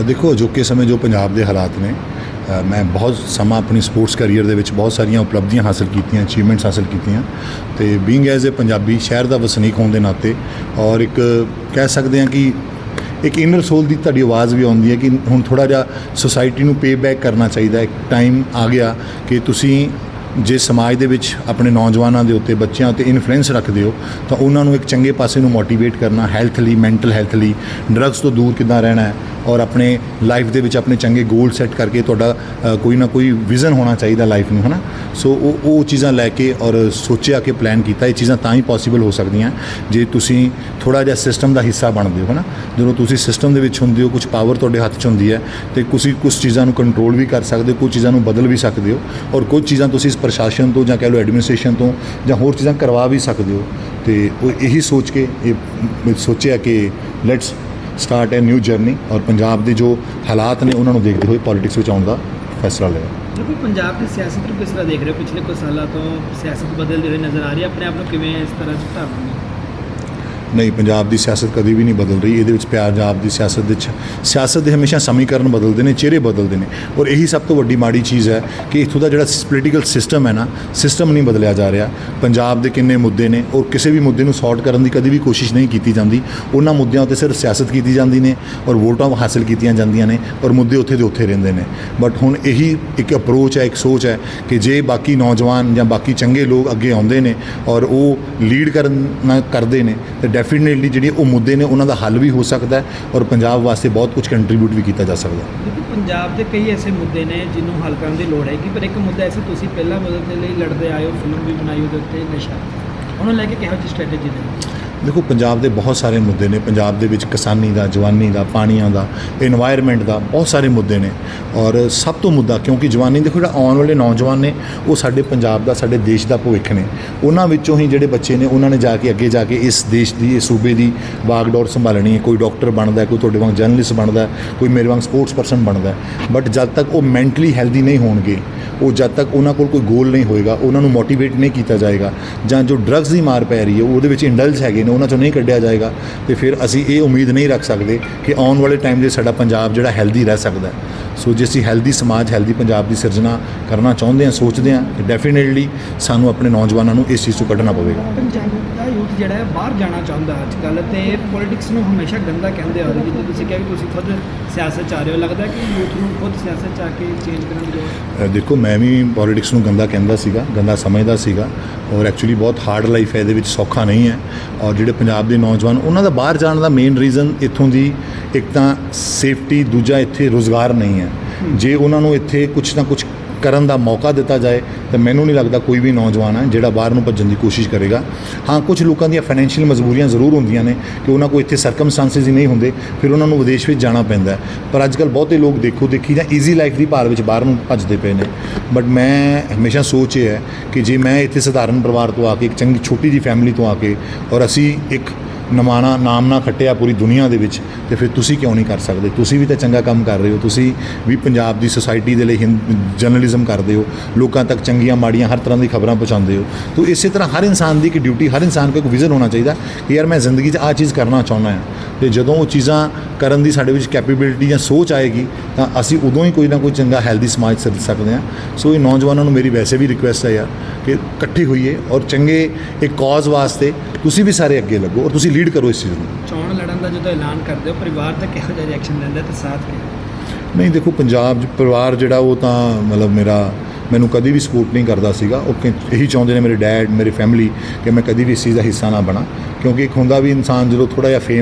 ਦੇਖੋ ਅਜੋਕੇ ਸਮੇਂ ਜੋ ਪੰਜਾਬ ਦੇ ਹਾਲਾਤ ਨੇ ਮੈਂ ਬਹੁਤ ਸਮਾਂ ਆਪਣੀ ਸਪੋਰਟਸ ਕੈਰੀਅਰ ਦੇ ਵਿੱਚ ਬਹੁਤ ਸਾਰੀਆਂ ਉਪਲਬਧੀਆਂ ਹਾਸਲ ਕੀਤੀਆਂ, ਅਚੀਵਮੈਂਟਸ ਹਾਸਲ ਕੀਤੀਆਂ ਤੇ ਬੀਇੰਗ ਐਜ਼ ਅ ਪੰਜਾਬੀ, ਸ਼ਹਿਰ ਦਾ ਵਸਨੀਕ ਹੋਣ ਦੇ ਨਾਤੇ ਔਰ ਇੱਕ ਕਹਿ ਸਕਦੇ ਹਾਂ ਕਿ ਇੱਕ ਇਨਰ ਸੋਲ ਦੀ ਤੁਹਾਡੀ ਆਵਾਜ਼ ਵੀ ਆਉਂਦੀ ਹੈ ਕਿ ਹੁਣ ਥੋੜਾ ਜਿਹਾ ਸੋਸਾਇਟੀ ਨੂੰ ਪੇ ਬੈਕ ਕਰਨਾ ਚਾਹੀਦਾ ਹੈ, ਇੱਕ ਟਾਈਮ ਆ ਗਿਆ ਕਿ ਤੁਸੀਂ ਜੇ ਸਮਾਜ ਦੇ ਵਿੱਚ ਆਪਣੇ ਨੌਜਵਾਨਾਂ ਦੇ ਉੱਤੇ ਬੱਚਿਆਂ ਉੱਤੇ ਇਨਫਲੂਐਂਸ ਰੱਖਦੇ ਹੋ, ਤਾਂ ਉਹਨਾਂ ਨੂੰ ਇੱਕ ਚੰਗੇ ਪਾਸੇ ਨੂੰ ਮੋਟੀਵੇਟ ਕਰਨਾ ਹੈਲਥ ਲਈ ਮੈਂਟਲ ਹੈਲਥ ਲਈ ਡਰੱਗਸ ਤੋਂ ਦੂਰ ਕਿੱਦਾਂ ਰਹਿਣਾ ਹੈ ਔਰ ਆਪਣੇ ਲਾਈਫ ਦੇ ਵਿੱਚ ਆਪਣੇ ਚੰਗੇ ਗੋਲ ਸੈੱਟ ਕਰਕੇ ਤੁਹਾਡਾ ਕੋਈ ਨਾ ਕੋਈ ਵਿਜ਼ਨ ਹੋਣਾ ਚਾਹੀਦਾ ਲਾਈਫ ਨੂੰ, ਹਨਾ? ਸੋ ਉਹ ਉਹ ਚੀਜ਼ਾਂ ਲੈ ਕੇ ਔਰ ਸੋਚਿਆ ਕਿ ਪਲਾਨ ਕੀਤਾ, ਇਹ ਚੀਜ਼ਾਂ ਤਾਂ ਹੀ ਪੋਸੀਬਲ ਹੋ ਸਕਦੀਆਂ ਜੇ ਤੁਸੀਂ ਥੋੜਾ ਜਿਹਾ ਸਿਸਟਮ ਦਾ ਹਿੱਸਾ ਬਣਦੇ ਹੋ, ਹਨਾ? ਜਦੋਂ ਤੁਸੀਂ ਸਿਸਟਮ ਦੇ ਵਿੱਚ ਹੁੰਦੇ ਹੋ ਕੁਝ ਪਾਵਰ ਤੁਹਾਡੇ ਹੱਥ 'ਚ ਹੁੰਦੀ ਹੈ, ਤੇ ਤੁਸੀਂ ਕੁਝ ਚੀਜ਼ਾਂ ਨੂੰ ਕੰਟਰੋਲ ਵੀ ਕਰ ਸਕਦੇ ਹੋ ਕੁਝ ਚੀਜ਼ਾਂ ਨੂੰ ਬਦਲ ਵੀ ਸਕਦੇ ਹੋ ਔਰ ਕੁਝ ਚੀਜ਼ਾਂ ਤੁਸੀਂ ਪ੍ਰਸ਼ਾਸਨ ਤੋਂ ਜਾਂ ਕਹਿ ਲਓ ਐਡਮਿਨਿਸਟ੍ਰੇਸ਼ਨ ਤੋਂ ਜਾਂ ਹੋਰ ਚੀਜ਼ਾਂ ਕਰਵਾ ਵੀ ਸਕਦੇ ਹੋ। ਤੇ ਉਹ ਇਹੀ ਸੋਚ ਕੇ, ਇਹ ਸੋਚਿਆ ਕਿ let's start a new journey ਔਰ ਪੰਜਾਬ ਦੇ ਜੋ ਹਾਲਾਤ ਨੇ ਉਹਨਾਂ ਨੂੰ ਦੇਖਦੇ ਹੋਏ ਪੋਲਿਟਿਕਸ ਵਿੱਚ ਆਉਣ ਦਾ ਫੈਸਲਾ ਲਿਆ। ਦੇਖੋ ਪੰਜਾਬ ਦੀ ਸਿਆਸਤ ਨੂੰ ਕਿਸ ਤਰ੍ਹਾਂ ਦੇਖ ਰਹੇ ਹੋ? ਪਿਛਲੇ ਕੁਝ ਸਾਲਾਂ ਤੋਂ ਸਿਆਸਤ ਬਦਲਦੀ ਹੋਏ ਨਜ਼ਰ ਆ ਰਹੀ ਹੈ। ਆਪਣੇ ਆਪ ਨੂੰ ਕਿਵੇਂ ਇਸ ਤਰ੍ਹਾਂ ਝੁਕਾਉਂਦੇ ਨਹੀਂ, ਪੰਜਾਬ ਦੀ ਸਿਆਸਤ ਕਦੀ ਵੀ ਨਹੀਂ ਬਦਲ ਰਹੀ। ਇਹਦੇ ਵਿੱਚ ਪੰਜਾਬ ਦੀ ਸਿਆਸਤ ਦੇ ਵਿੱਚ ਸਿਆਸਤ ਦੇ ਹਮੇਸ਼ਾ ਸਮੀਕਰਨ ਬਦਲਦੇ ਨੇ, ਚਿਹਰੇ ਬਦਲਦੇ ਨੇ। ਔਰ ਇਹੀ ਸਭ ਤੋਂ ਵੱਡੀ ਮਾੜੀ ਚੀਜ਼ ਹੈ ਕਿ ਇੱਥੋਂ ਦਾ ਜਿਹੜਾ ਪੋਲੀਟੀਕਲ ਸਿਸਟਮ ਹੈ ਨਾ ਸਿਸਟਮ ਨਹੀਂ ਬਦਲਿਆ ਜਾ ਰਿਹਾ। ਪੰਜਾਬ ਦੇ ਕਿੰਨੇ ਮੁੱਦੇ ਨੇ ਔਰ ਕਿਸੇ ਵੀ ਮੁੱਦੇ ਨੂੰ ਸੌਰਟ ਕਰਨ ਦੀ ਕਦੀ ਵੀ ਕੋਸ਼ਿਸ਼ ਨਹੀਂ ਕੀਤੀ ਜਾਂਦੀ। ਉਹਨਾਂ ਮੁੱਦਿਆਂ ਉੱਤੇ ਸਿਰਫ ਸਿਆਸਤ ਕੀਤੀ ਜਾਂਦੀ ਨੇ ਔਰ ਵੋਟਾਂ ਹਾਸਲ ਕੀਤੀਆਂ ਜਾਂਦੀਆਂ ਨੇ ਔਰ ਮੁੱਦੇ ਉੱਥੇ ਦੇ ਉੱਥੇ ਰਹਿੰਦੇ ਨੇ। ਬਟ ਹੁਣ ਇਹੀ ਇੱਕ ਅਪਰੋਚ ਹੈ, ਇੱਕ ਸੋਚ ਹੈ ਕਿ ਜੇ ਬਾਕੀ ਨੌਜਵਾਨ ਜਾਂ ਬਾਕੀ ਚੰਗੇ ਲੋਕ ਅੱਗੇ ਆਉਂਦੇ ਨੇ ਔਰ ਉਹ ਲੀਡ ਕਰਨਾ ਕਰਦੇ ਨੇ, ਤੇ ਡੈਫੀਨੇਟਲੀ ਜਿਹੜੇ ਉਹ ਮੁੱਦੇ ਨੇ ਉਹਨਾਂ ਦਾ ਹੱਲ ਵੀ ਹੋ ਸਕਦਾ ਹੈ ਔਰ ਪੰਜਾਬ ਵਾਸਤੇ ਬਹੁਤ ਕੁਝ ਕੰਟਰੀਬਿਊਟ ਵੀ ਕੀਤਾ ਜਾ ਸਕਦਾ ਹੈ। ਕਿਉਂਕਿ ਪੰਜਾਬ ਦੇ ਕਈ ਐਸੇ ਮੁੱਦੇ ਨੇ ਜਿਹਨੂੰ ਹੱਲ ਕਰਨ ਦੀ ਲੋੜ ਹੈਗੀ ਪਰ ਇੱਕ ਮੁੱਦਾ ਐਸੇ, ਤੁਸੀਂ ਪਹਿਲਾਂ ਮਦਦ ਦੇ ਲਈ ਲੜਦੇ ਆਏ ਹੋ ਫਿਲਮ ਵੀ ਬਣਾਈ ਉਹਦੇ ਉੱਤੇ ਨਸ਼ਾ। ਉਹਨੂੰ ਲੈ ਕੇ ਕਿਹੋ ਜਿਹੀ ਸਟ੍ਰੈਟਜੀ ਦੇ ਦੇਖੋ, ਪੰਜਾਬ ਦੇ ਬਹੁਤ ਸਾਰੇ ਮੁੱਦੇ ਨੇ। ਪੰਜਾਬ ਦੇ ਵਿੱਚ ਕਿਸਾਨੀ ਦਾ, ਜਵਾਨੀ ਦਾ, ਪਾਣੀਆਂ ਦਾ এনवायरमेंट ਦਾ ਬਹੁਤ ਸਾਰੇ ਮੁੱਦੇ ਨੇ। ਔਰ ਸਭ ਤੋਂ ਮੁੱਦਾ ਕਿਉਂਕਿ ਜਵਾਨੀ ਦੇਖੋ, ਜਿਹੜਾ ਆਉਣ ਵਾਲੇ ਨੌਜਵਾਨ ਨੇ, ਉਹ ਸਾਡੇ ਪੰਜਾਬ ਦਾ, ਸਾਡੇ ਦੇਸ਼ ਦਾ ਭਵਿੱਖ ਨੇ। ਉਹਨਾਂ ਵਿੱਚੋਂ ਹੀ ਜਿਹੜੇ ਬੱਚੇ ਨੇ, ਉਹਨਾਂ ਨੇ ਜਾ ਕੇ ਅੱਗੇ ਜਾ ਕੇ ਇਸ ਦੇਸ਼ ਦੀ, ਇਸ ਸੂਬੇ ਦੀ ਬਾਗਡੋਰ ਸੰਭਾਲਣੀ ਹੈ। ਕੋਈ ਡਾਕਟਰ ਬਣਦਾ ਕੋਈ ਤੁਹਾਡੇ ਵਾਂਗ ਜਰਨਲਿਸਟ ਬਣਦਾ ਕੋਈ ਮੇਰੇ ਵਾਂਗ ਸਪੋਰਟਸ ਪਰਸਨ ਬਣਦਾ ਬਟ ਜਦ ਤੱਕ ਉਹ ਮੈਂਟਲੀ ਹੈਲਦੀ ਨਹੀਂ ਹੋਣਗੇ, ਉਹ ਜਦ ਤੱਕ ਉਹਨਾਂ ਕੋਲ ਕੋਈ ਗੋਲ ਨਹੀਂ ਹੋਏਗਾ, ਉਹਨਾਂ ਨੂੰ ਮੋਟੀਵੇਟ ਨਹੀਂ ਕੀਤਾ ਜਾਏਗਾ, ਜਾਂ ਜੋ ਡਰੱਗਸ ਦੀ ਮਾਰ ਪੈ ਰਹੀ ਹੈ, ਉਹਦੇ ਵਿੱਚ ਇੰਡਲਜ ਹੈਗੇ ਨੇ ਉਹਨਾਂ ਚੋਂ ਨਹੀਂ ਕੱਢਿਆ ਜਾਏਗਾ ਤੇ ਫਿਰ ਅਸੀਂ ਇਹ ਉਮੀਦ ਨਹੀਂ ਰੱਖ ਸਕਦੇ ਕਿ ਆਉਣ ਵਾਲੇ ਟਾਈਮ ਦੇ ਸਾਡਾ ਪੰਜਾਬ ਜਿਹੜਾ ਹੈਲਦੀ ਰਹਿ ਸਕਦਾ ਹੈ। ਸੋ ਜੇ ਅਸੀਂ ਹੈਲਦੀ ਸਮਾਜ ਹੈਲਦੀ ਪੰਜਾਬ ਦੀ ਸਿਰਜਣਾ ਕਰਨਾ ਚਾਹੁੰਦੇ ਹਾਂ ਸੋਚਦੇ ਹਾਂ ਤੇ ਡੈਫੀਨੇਟਲੀ ਸਾਨੂੰ ਆਪਣੇ ਨੌਜਵਾਨਾਂ ਨੂੰ ਇਸ ਚੀਜ਼ ਤੋਂ ਕੱਢਣਾ ਪਵੇਗਾ। ਪੰਜਾਬ ਦਾ ਯੂਥ ਜਿਹੜਾ ਹੈ ਬਾਹਰ ਜਾਣਾ ਚਾਹੁੰਦਾ ਅੱਜ ਕੱਲ੍ਹ ਤੇ ਪੋਲਿਟਿਕਸ ਨੂੰ ਹਮੇਸ਼ਾ ਗੰਦਾ ਕਹਿੰਦੇ ਆ ਰਹੇ ਜਿੱਦਾਂ ਤੁਸੀਂ ਕਿਹਾ ਕਿ ਤੁਸੀਂ ਖੁਦ ਸਿਆਸਤ 'ਚ ਆ ਰਹੇ ਹੋ ਲੱਗਦਾ ਕਿ ਯੂਥ ਨੂੰ ਖੁਦ ਸਿਆਸਤ 'ਚ ਆ ਕੇ ਚੇਂਜ ਕਰਨ ਦੀ ਲੋੜ ਹੈ? ਅ, ਦੇਖੋ ਮੈਂ ਵੀ ਪੋਲਿਟਿਕਸ ਨੂੰ ਗੰਦਾ ਕਹਿੰਦਾ ਸੀਗਾ ਗੰਦਾ ਸਮਝਦਾ ਸੀਗਾ ਔਰ ਐਕਚੁਅਲੀ ਬਹੁਤ ਹਾਰਡ ਲਾਈਫ ਹੈ ਇਹਦੇ ਵਿੱਚ ਸੌਖਾ ਨਹੀਂ ਹੈ। ਔਰ ਜਿਹੜੇ ਪੰਜਾਬ ਦੇ ਨੌਜਵਾਨ ਉਹਨਾਂ ਦਾ ਬਾਹਰ ਜਾਣ ਦਾ ਮੇਨ ਰੀਜ਼ਨ ਇੱਥੋਂ ਦੀ ਇੱਕ ਤਾਂ ਸੇਫਟੀ, ਦੂਜਾ ਇੱਥੇ ਰੋਜ਼ਗਾਰ ਨਹੀਂ ਹੈ। ਜੇ ਉਹਨਾਂ ਨੂੰ ਇੱਥੇ ਕੁਝ ਨਾ ਕੁਝ ਕਰਨ ਦਾ ਮੌਕਾ ਦਿੱਤਾ ਜਾਏ, ਤਾਂ ਮੈਨੂੰ ਨਹੀਂ ਲੱਗਦਾ ਕੋਈ ਵੀ ਨੌਜਵਾਨ ਹੈ ਜਿਹੜਾ ਬਾਹਰ ਨੂੰ ਭੱਜਣ ਦੀ ਕੋਸ਼ਿਸ਼ ਕਰੇਗਾ। ਹਾਂ ਕੁਝ ਲੋਕਾਂ ਦੀਆਂ ਫਾਈਨੈਂਸ਼ੀਅਲ ਮਜਬੂਰੀਆਂ ਜ਼ਰੂਰ ਹੁੰਦੀਆਂ ਨੇ ਕਿ ਉਹਨਾਂ ਕੋਲ ਇੱਥੇ ਸਰਕਮਸਟੈਂਸਸ ਹੀ ਨਹੀਂ ਹੁੰਦੇ, ਫਿਰ ਉਹਨਾਂ ਨੂੰ ਵਿਦੇਸ਼ ਵਿੱਚ ਜਾਣਾ ਪੈਂਦਾ ਪਰ ਅੱਜ ਕੱਲ੍ਹ ਬਹੁਤੇ ਲੋਕ ਦੇਖੋ ਦੇਖੀ ਜਾਂ ਈਜ਼ੀ ਲਾਈਫ ਦੀ ਭਾਰ ਵਿੱਚ ਬਾਹਰ ਨੂੰ ਭੱਜਦੇ ਪਏ ਨੇ। ਬਟ ਮੈਂ ਹਮੇਸ਼ਾ ਸੋਚ ਇਹ ਹੈ ਕਿ ਜੇ ਮੈਂ ਇੱਥੇ ਸਧਾਰਨ ਪਰਿਵਾਰ ਤੋਂ ਆ ਕੇ, ਇੱਕ ਚੰਗੀ ਛੋਟੀ ਜਿਹੀ ਫੈਮਿਲੀ ਤੋਂ ਆ ਕੇ, ਔਰ ਅਸੀਂ ਇੱਕ ਨਮਾਣਾ ਨਾਮ ਨਾ ਖੱਟਿਆ ਪੂਰੀ ਦੁਨੀਆ ਦੇ ਵਿੱਚ ਤੇ ਫਿਰ ਤੁਸੀਂ ਕਿਉਂ ਨਹੀਂ ਕਰ ਸਕਦੇ? ਤੁਸੀਂ ਵੀ ਤਾਂ ਚੰਗਾ ਕੰਮ ਕਰ ਰਹੇ ਹੋ, ਤੁਸੀਂ ਵੀ ਪੰਜਾਬ ਦੀ ਸੁਸਾਇਟੀ ਦੇ ਲਈ ਜਰਨਲਿਜ਼ਮ ਕਰਦੇ ਹੋ, ਲੋਕਾਂ ਤੱਕ ਚੰਗੀਆਂ ਮਾੜੀਆਂ ਹਰ ਤਰ੍ਹਾਂ ਦੀ ਖਬਰਾਂ ਪਹੁੰਚਾਉਂਦੇ ਹੋ। ਤਾਂ ਇਸੇ ਤਰ੍ਹਾਂ ਹਰ ਇਨਸਾਨ ਦੀ ਇੱਕ ਡਿਊਟੀ ਹਰ ਇਨਸਾਨ ਕੋਲ ਇੱਕ ਵਿਜ਼ਨ ਹੋਣਾ ਚਾਹੀਦਾ ਕਿ ਯਾਰ ਮੈਂ ਜ਼ਿੰਦਗੀ 'ਚ ਆਹ ਚੀਜ਼ ਕਰਨਾ ਚਾਹੁੰਦਾ ਹਾਂ। ਤੇ ਜਦੋਂ ਉਹ ਚੀਜ਼ਾਂ ਕਰਨ ਦੀ ਸਾਡੇ ਵਿੱਚ ਕੈਪੇਬਿਲਿਟੀ ਜਾਂ ਸੋਚ ਆਏਗੀ, ਤਾਂ ਅਸੀਂ ਉਦੋਂ ਹੀ ਕੋਈ ਨਾ ਕੋਈ ਚੰਗਾ ਹੈਲਦੀ ਸਮਾਜ ਸਿਰਜ ਸਕਦੇ ਹਾਂ। ਸੋ ਇਹ ਨੌਜਵਾਨਾਂ ਨੂੰ ਮੇਰੀ ਵੈਸੇ ਵੀ ਰਿਕੁਐਸਟ ਹੈ ਯਾਰ ਕਿ ਇਕੱਠੇ ਹੋਈਏ ਔਰ ਚੰਗੇ ਇੱਕ ਕਾਜ਼ ਵਾਸਤੇ ਤੁਸੀਂ ਵੀ ਸਾਰੇ ਅੱਗੇ ਲੱਗੋ ਔਰ ਤੁਸੀਂ ਲੀਡ ਕਰੋ ਇਸ ਚੀਜ਼ ਨੂੰ। ਚੋਣ ਲੜਨ ਦਾ ਜਦੋਂ ਐਲਾਨ ਕਰਦੇ ਹੋ ਪਰਿਵਾਰ ਦਾ ਕਿਹੋ ਜਿਹਾ ਰਿਐਕਸ਼ਨ ਲੈਂਦਾ ਤੇ ਸਾਥ ਕਿਹੋ ਨਹੀਂ ਦੇਖੋ ਪੰਜਾਬ 'ਚ ਪਰਿਵਾਰ ਜਿਹੜਾ ਉਹ ਤਾਂ ਮਤਲਬ ਮੇਰਾ ਮੈਨੂੰ ਕਦੀ ਵੀ ਸਪੋਰਟ ਨਹੀਂ ਕਰਦਾ ਸੀਗਾ। ਉਹ ਇਹੀ ਚਾਹੁੰਦੇ ਨੇ ਮੇਰੇ ਡੈਡ ਮੇਰੀ ਫੈਮਿਲੀ ਕਿ ਮੈਂ ਕਦੀ ਵੀ ਇਸ ਚੀਜ਼ ਦਾ ਹਿੱਸਾ ਨਾ ਬਣਾ। ਕਿਉਂਕਿ ਇੱਕ ਹੁੰਦਾ ਵੀ ਇਨਸਾਨ ਜਦੋਂ ਥੋੜਾ ਜਿਹਾ ਫੇਮ